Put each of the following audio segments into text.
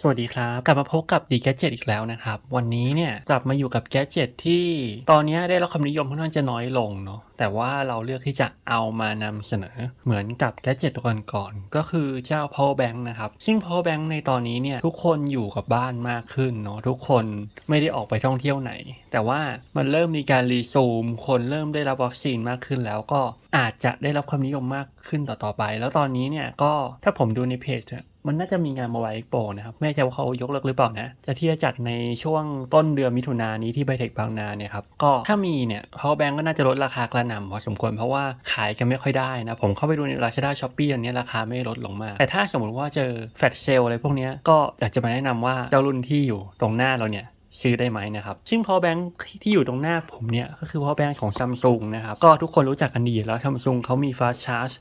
สวัสดีครับ กลับมาพบกับดีแกจิตอีกแล้วนะครับ วันนี้เนี่ยกลับมาอยู่กับแกจิตที่ตอนนี้ได้รับความนิยมค่อนข้างจะน้อยลงเนาะแต่ว่าเราเลือกที่จะเอามานำเสนอเหมือนกับแกจิตตัวก่อนๆก็คือเจ้า power bank นะครับ ซึ่ง power bank ในตอนนี้เนี่ยทุกคนอยู่กับบ้านมากขึ้นเนาะทุกคนไม่ได้ออกไปท่องเที่ยวไหน แต่ว่ามันเริ่มมีการรีซูม คนเริ่มได้รับวัคซีนมากขึ้นแล้วก็อาจจะได้รับความนิยมมากขึ้นต่อๆไป แล้วตอนนี้เนี่ยก็ถ้าผมดูในเพจมันน่าจะมีงานมาไวเอ็กโปนะครับ ไม่แน่ใจว่าเขายกเลิกหรือเปล่านะ จะที่จะจัดในช่วงต้นเดือนมิถุนายนนี้ที่ไบเทคบางนาเนี่ยครับ ก็ถ้ามีเนี่ย power bank ก็น่าจะลดราคากระหน่ำพอสมควรเพราะว่าขายกันไม่ค่อยได้นะ ผมเข้าไปดูใน Lazada Shopee อันนี้ราคาไม่ลดลงมา แต่ถ้าสมมติว่าเจอแฟลชเซลอะไรพวกนี้ก็อยากจะมาแนะนำว่าเจ้ารุ่นที่อยู่ตรงหน้าเราเนี่ยซื้อได้ไหมนะครับ ซึ่ง power bank ที่อยู่ตรงหน้าผมเนี่ย ก็คือ power bank ของ Samsung นะครับ ก็ทุกคนรู้จักกันดีแล้ว Samsung เขามี fast charge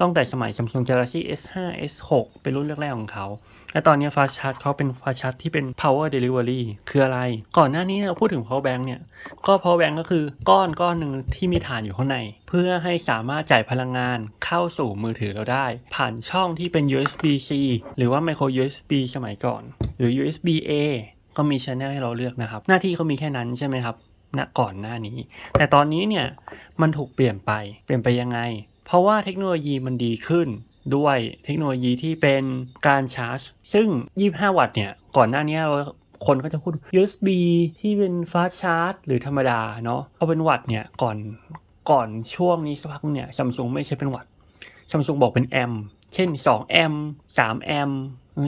ตั้งแต่สมัย Samsung Galaxy S5 S6 เป็นรุ่นแรกๆของเขา และตอนนี้ fast charge เขาเป็น fast charge ที่เป็น power delivery คืออะไร ก่อนหน้านี้เราพูดถึง power bank เนี่ย ก็ power bank ก็คือก้อนก้อนหนึ่งที่มีฐานอยู่ข้างใน เพื่อให้สามารถจ่ายพลังงานเข้าสู่มือถือเราได้ ผ่านช่องที่เป็น USB-C หรือว่า micro USB สมัยก่อน หรือ USB-A ก็มี channel ให้เราเลือกนะครับ หน้าที่เขามีแค่นั้นใช่ไหมครับณก่อนหน้านี้ แต่ตอนนี้เนี่ยมันถูกเปลี่ยนไป เปลี่ยนไปยังไง เพราะว่าเทคโนโลยีมันดีขึ้นด้วยเทคโนโลยีที่เป็นการชาร์จ ซึ่ง 25 วัตต์เนี่ยก่อนหน้านี้เราคนก็จะพูด USB ที่เป็นฟาสชาร์จ หรือธรรมดาเนาะพอเป็นวัตต์เนี่ยก่อนก่อนช่วงนี้สักพักเนี่ยซัมซุงไม่ใช่เป็นวัตต์ซัมซุงบอกเป็นแอมเช่น 2 แอม3แอม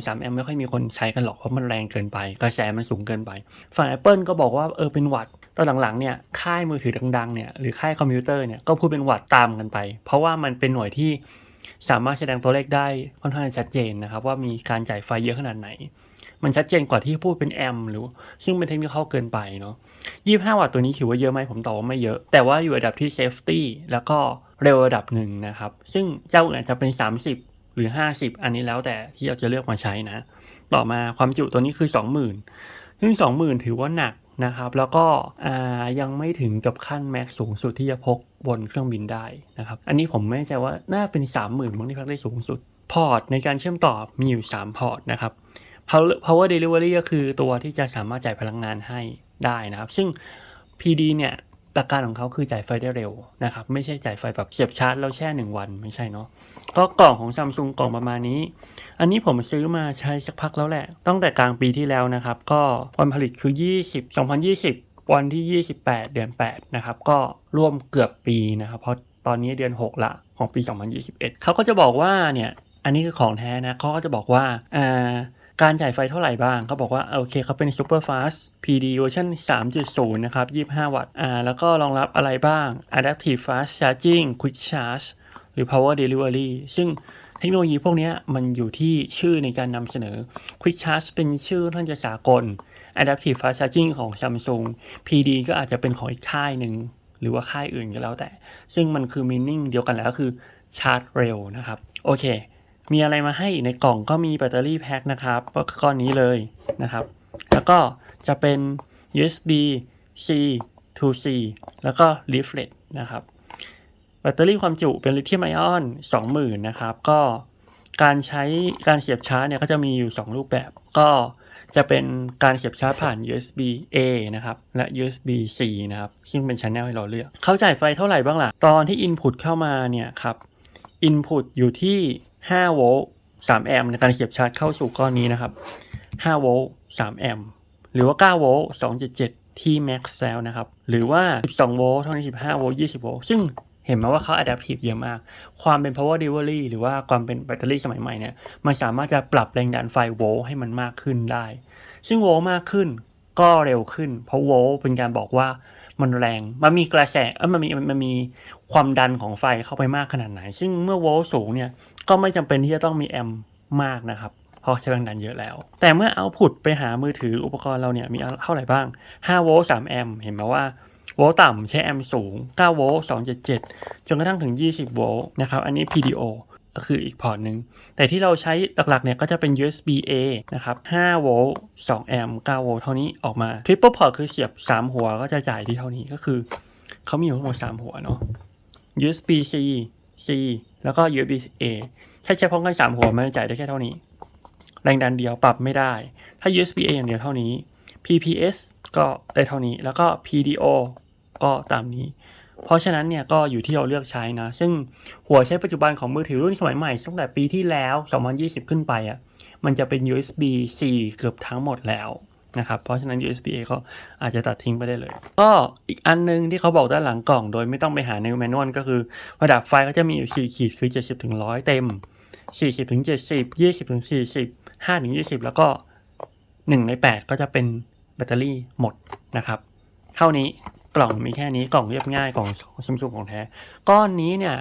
สามแอมไม่ค่อยมีคนใช้กันหรอกเพราะมันแรงเกินไป กระแสมันสูงเกินไป ฝั่ง Apple ก็บอกว่าเออเป็นวัตต์ต อนหลังๆเนี่ยค่ายมือถือดังๆเนี่ยหรือค่ายคอมพิวเตอร์เนี่ยก็พูดเป็นวัตต์ตามกันไป เพราะว่ามันเป็นหน่วยที่สามารถแสดงตัวเลขได้ค่อนข้างชัดเจนนะครับ ว่ามีการจ่ายไฟเยอะขนาดไหน มันชัดเจนกว่าที่พูดเป็นแอมป์หรือซึ่งเป็นเทคนิคเข้าเกินไปเนาะ25 วัตต์ตัวนี้ถือว่าเยอะไหมผมตอบว่าไม่เยอะ แต่ว่าอยู่ระดับที่เซฟตี้แล้วก็เร็วระดับหนึ่งนะครับ ซึ่งเจ้าอื่นอาจจะเป็น 30 หรือ 50 อันนี้แล้วแต่ที่เราจะเลือกมาใช้นะ ต่อมาความจุตัวนี้คือ 20,000ซึ่ง20,000 ถือว่าหนัก นะครับ แล้วก็ยังไม่ถึงกับขั้นแม็กสูงสุดที่จะพกบนเครื่องบินได้นะครับ อันนี้ผมไม่แน่ใจว่าน่าเป็น 30,000มั้งที่พักได้สูงสุด พอร์ตในการเชื่อมต่อมีอยู่ 3 พอร์ตนะครับ Power Power Delivery ก็คือตัวที่จะสามารถจ่ายพลังงานให้ได้นะครับ ซึ่ง PD เนี่ยหลักการของเขาคือจ่ายไฟได้เร็วนะครับ ไม่ใช่จ่ายไฟแบบเสียบชาร์จแล้วแช่ 1 วันไม่ใช่เนาะ ก็กล่องของซัมซุงกล่องประมาณนี้ อันนี้ผมซื้อมาใช้สักพักแล้วแหละ ตั้งแต่กลางปีที่แล้วนะครับ ก็วันผลิตคือ 20 2020 วันที่ 28 เดือน 8 นะครับ ก็ร่วมเกือบปีนะครับ เพราะตอนนี้เดือน 6 ละของปี 2021 เขาก็จะบอกว่าเนี่ย อันนี้คือของแท้นะเขาก็จะบอกว่าอ่าการจ่ายไฟเท่าไหร่บ้างเขาบอกว่าโอเคเขาเป็น Super Fast PD เวอร์ชัน3.0 นะครับ 25 วัตต์อ่าแล้วก็รองรับอะไรบ้าง Adaptive Fast Charging Quick Charge รือ Power Delivery ซึ่งเทคโนโลยีพวกนี้มันอยู่ที่ชื่อในการนำเสนอ Quick Charge เป็นชื่อท่านจะสากล Adaptive Fast Charging ของ Samsung PD ก็อาจจะเป็นของอีกค่ายหนึ่ง หรือว่าค่ายอื่นก็แล้วแต่ ซึ่งมันคือ meaning เดียวกันแล้วก็คือชาร์จเร็วนะครับ โอเค มีอะไรมาให้ในกล่องก็มีแบตเตอรี่แพ็คนะครับก็ก้อนนี้เลยนะครับ แล้วก็จะเป็น USB C to C แล้วก็ leaflet นะครับ แบตเตอรี่ความจุเป็นลิเธียมไอออน 20,000 นะครับ ก็การใช้การเสียบชาร์จเนี่ยก็จะมีอยู่ 2 รูปแบบ ก็จะเป็นการเสียบชาร์จผ่าน USB A นะครับ และ USB C นะครับ ซึ่งเป็นช anel ให้เราเลือก เขาจ่ายไฟเท่าไหร่บ้างล่ะ ตอนที่ Input เข้ามาเนี่ยครับ Input อยู่ที่ 5 โวลต์ 3 แอมป์ในการเสียบชาร์จเข้าสู่ก้อนนี้นะครับ 5 โวลต์ 3 แอมป์ หรือว่า 9 โวลต์ 2.7 ที่ max แล้วนะครับ หรือว่า 12 โวลต์เท่านี้15 โวลต์ 20 โวลต์ ซึ่ง เห็นไหมว่าเขา adaptive เยอะมาก ความเป็น power delivery หรือว่าความเป็นแบตเตอรี่สมัยใหม่เนี่ย มันสามารถจะปรับแรงดันไฟโวลต์ให้มันมากขึ้นได้ ซึ่งโวลต์มากขึ้นก็เร็วขึ้น เพราะโวลต์เป็นการบอกว่ามันแรง มันมีกระแสเออมันมีมันมีความดันของไฟเข้าไปมากขนาดไหน ซึ่งเมื่อโวลต์สูงเนี่ย ก็ไม่จำเป็นที่จะต้องมีแอมมากนะครับเพราะใช้แรงดันเยอะแล้ว แต่เมื่อเอาพุตไปหามือถืออุปกรณ์เราเนี่ยมีเท่าไหร่บ้าง5โวลต์3แอมป์เห็นไหมว่า โวลต์ต่ำใช้แอมป์สูง 9 โวลต์2.7จนกระทั่งถึง 20 โวลต์นะครับ อันนี้ PDO ก็คืออีกพอร์ตหนึ่ง แต่ที่เราใช้หลักๆเนี่ยก็จะเป็น USB A นะครับ 5 โวลต์ 2 แอมป์ 9 โวลต์เท่านี้ออกมา Triple Port คือเสียบ 3 หัวก็จะจ่ายที่เท่านี้ก็คือ เขามีอยู่ทั้งหมด 3 หัวเนาะ USB C C แล้วก็ USB A ใช้ใช้พร้อมกัน 3 หัวมันจ่ายได้แค่เท่านี้ แรงดันเดียวปรับไม่ได้ ถ้า USB A อย่างเดียวเท่านี้ PPS ก็ได้เท่านี้ แล้วก็ PDO ก็ตามนี้ เพราะฉะนั้นเนี่ยก็อยู่ที่เราเลือกใช้นะ ซึ่งหัวใช้ปัจจุบันของมือถือรุ่นสมัยใหม่ตั้งแต่ปีที่แล้ว 2020 ขึ้นไปอะ่ะมันจะเป็น USB C เกือบทั้งหมดแล้วนะครับ เพราะฉะนั้น USB A ก็อาจจะตัดทิ้งไปได้เลย ก็อีกอันนึงที่เขาบอกด้านหลังกล่อง โดยไม่ต้องไปหาในแมนนวลก็คือระดับไฟก็จะมีอยู่ 4 ขีดคือ 70ถึง100 เต็ม 40ถึง70 20ถึง40 5ถึง20 แล้วก็ 1 ใน 8 ก็จะเป็นแบตเตอรี่หมดนะครับ เท่านี้ กล่องมีแค่นี้กล่องเรียบง่ายกล่องซัมซุงของแท้ ก้อนนี้เนี่ย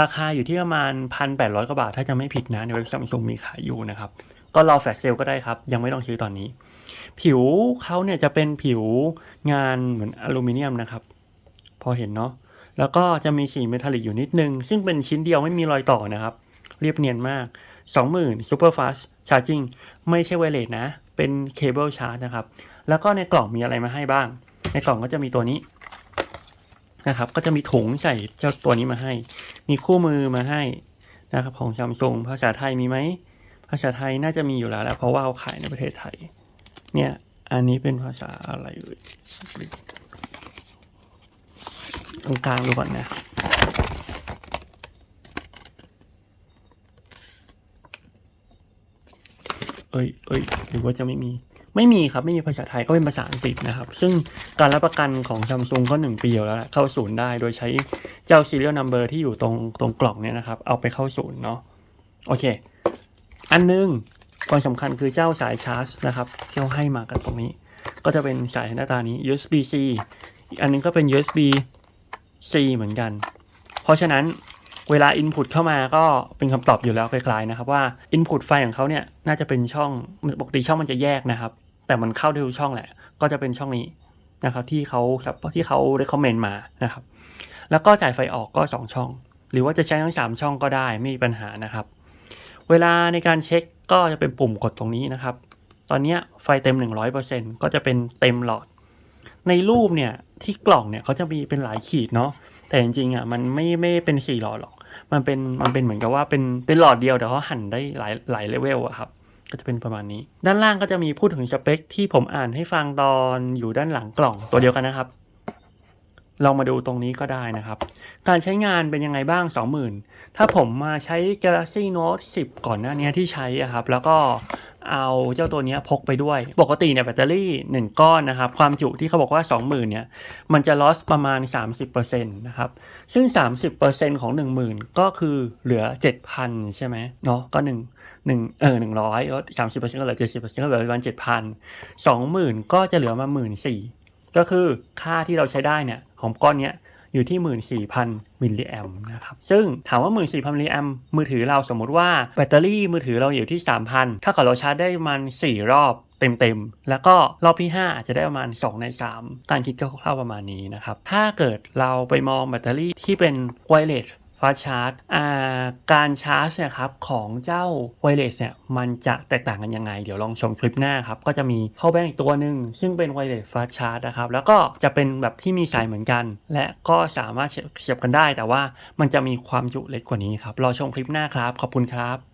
ราคาอยู่ที่ประมาณ1,800กว่าบาท ถ้าจะไม่ผิดนะในเว็บซัมซุงมีขายอยู่นะครับ ก็รอแฟลชเซลก็ได้ครับ ยังไม่ต้องซื้อตอนนี้ ผิวเขาเนี่ยจะเป็นผิวงานเหมือนอลูมิเนียมนะครับ พอเห็นเนาะแล้วก็จะมีสีเมทัลลิกอยู่นิดนึง ซึ่งเป็นชิ้นเดียวไม่มีรอยต่อนะครับ เรียบเนียนมาก 20,000 Super Fast Charging ไม่ใช่ไวเลสนะ เป็นเคเบิลชาร์จนะครับ แล้วก็ในกล่องมีอะไรมาให้บ้าง ในกล่องก็จะมีตัวนี้นะครับ ก็จะมีถุงใส่เจ้าตัวนี้มาให้ มีคู่มือมาให้นะครับ ของซัมซุงภาษาไทยมีไหมภาษาไทยน่าจะมีอยู่แล้วแหละเพราะว่าเขาขายในประเทศไทย เนี่ยอันนี้เป็นภาษาอะไรเอ่ยตรงกลางดูก่อนนะเอ้ยเอ้ยหรือว่าจะไม่มี ไม่มีครับไม่มีภาษาไทยก็เป็นภาษาอังกฤษนะครับ ซึ่งการรับประกันของซัมซุงก็ 1 ปีอยู่แล้วเข้าศูนย์ได้โดยใช้เจ้า serial number ที่อยู่ตรงตรงกล่องเนี่ยนะครับ เอาไปเข้าศูนย์เนาะโอเค อันหนึงความสำคัญคือเจ้าสายชาร์จนะครับที่เขาให้มากันตรงนี้ ก็จะเป็นสายหน้าตานี้ USB C อีกอันหนึงก็เป็น USB C เหมือนกัน เพราะฉะนั้น เวลา Input เข้ามาก็เป็นคำตอบอยู่แล้วไกลๆนะครับว่า Input ไฟของเขาเนี่ยน่าจะเป็นช่องปกติช่องมันจะแยกนะครับ แต่มันเข้าได้ทุกช่องแหละ ก็จะเป็นช่องนี้นะครับที่เขาที่เขา recommend มานะครับ แล้วก็จ่ายไฟออกก็ 2 ช่อง หรือว่าจะใช้ทั้ง 3 ช่องก็ได้ไม่มีปัญหานะครับ เวลาในการเช็คก็จะเป็นปุ่มกดตรงนี้นะครับ ตอนนี้ไฟเต็ม 100%ก็จะเป็นเต็มหลอด ในรูปเนี่ยที่กล่องเนี่ยเขาจะมีเป็นหลายขีดเนาะ แต่จริงๆอะมันไม่ไม่เป็นสี่หลอดหรอก มันเป็นมันเป็นเหมือนกับว่าเป็นเป็นหลอดเดียวแต่เขาหั่นได้หลายหลายเลเวลอะครับก็จะเป็นประมาณนี้ ด้านล่างก็จะมีพูดถึงสเปคที่ผมอ่านให้ฟังตอนอยู่ด้านหลังกล่องตัวเดียวกันนะครับ ลองมาดูตรงนี้ก็ได้นะครับ การใช้งานเป็นยังไงบ้าง 20,000 ถ้าผมมาใช้ Galaxy Note 10 ก่อนหน้านี้ที่ใช้อะครับ แล้วก็ เอาเจ้าตัวนี้พกไปด้วย ปกติเนี่ยแบตเตอรี่ 1 ก้อนนะครับ ความจุที่เขาบอกว่า 20,000เนี่ย มันจะ loss ประมาณ 30%นะครับ ซึ่ง 30%ของ 10,000 ก็คือเหลือ 7,000 ใช่ไหมเนาะก็ 1 1เออ100แล้ว30%ก็เหลือ 70%ก็เหลือประมาณ7,000 20,000 ก็จะเหลือมา 14,000ก็คือค่าที่เราใช้ได้เนี่ยของก้อนเนี้ย อยู่ที่ 14,000มิลลิแอมนะครับ ซึ่งถามว่า 14,000มิลลิแอมมือถือเราสมมุติว่าแบตเตอรี่มือถือเราอยู่ที่ 3,000 ถ้าเกิดเราชาร์จได้มัน4 รอบเต็มๆ แล้วก็รอบที่ 5 อาจจะได้ประมาณ 2 ใน 3 การคิดคร่าวๆประมาณนี้นะครับ ถ้าเกิดเราไปมองแบตเตอรี่ที่เป็นไวเลส ฟาชาร์จการชาร์จเนี่ยครับของเจ้าไวเลสเนี่ยมันจะแตกต่างกันยังไง เดี๋ยวลองชมคลิปหน้าครับ ก็จะมีเข้าแบงอีกตัวหนึ่งซึ่งเป็นไวเลสฟาชาร์จนะครับ แล้วก็จะเป็นแบบที่มีสายเหมือนกัน และก็สามารถเสียบกันได้ แต่ว่ามันจะมีความจุเล็กกว่านี้ครับรอชมคลิปหน้าครับ ขอบคุณครับ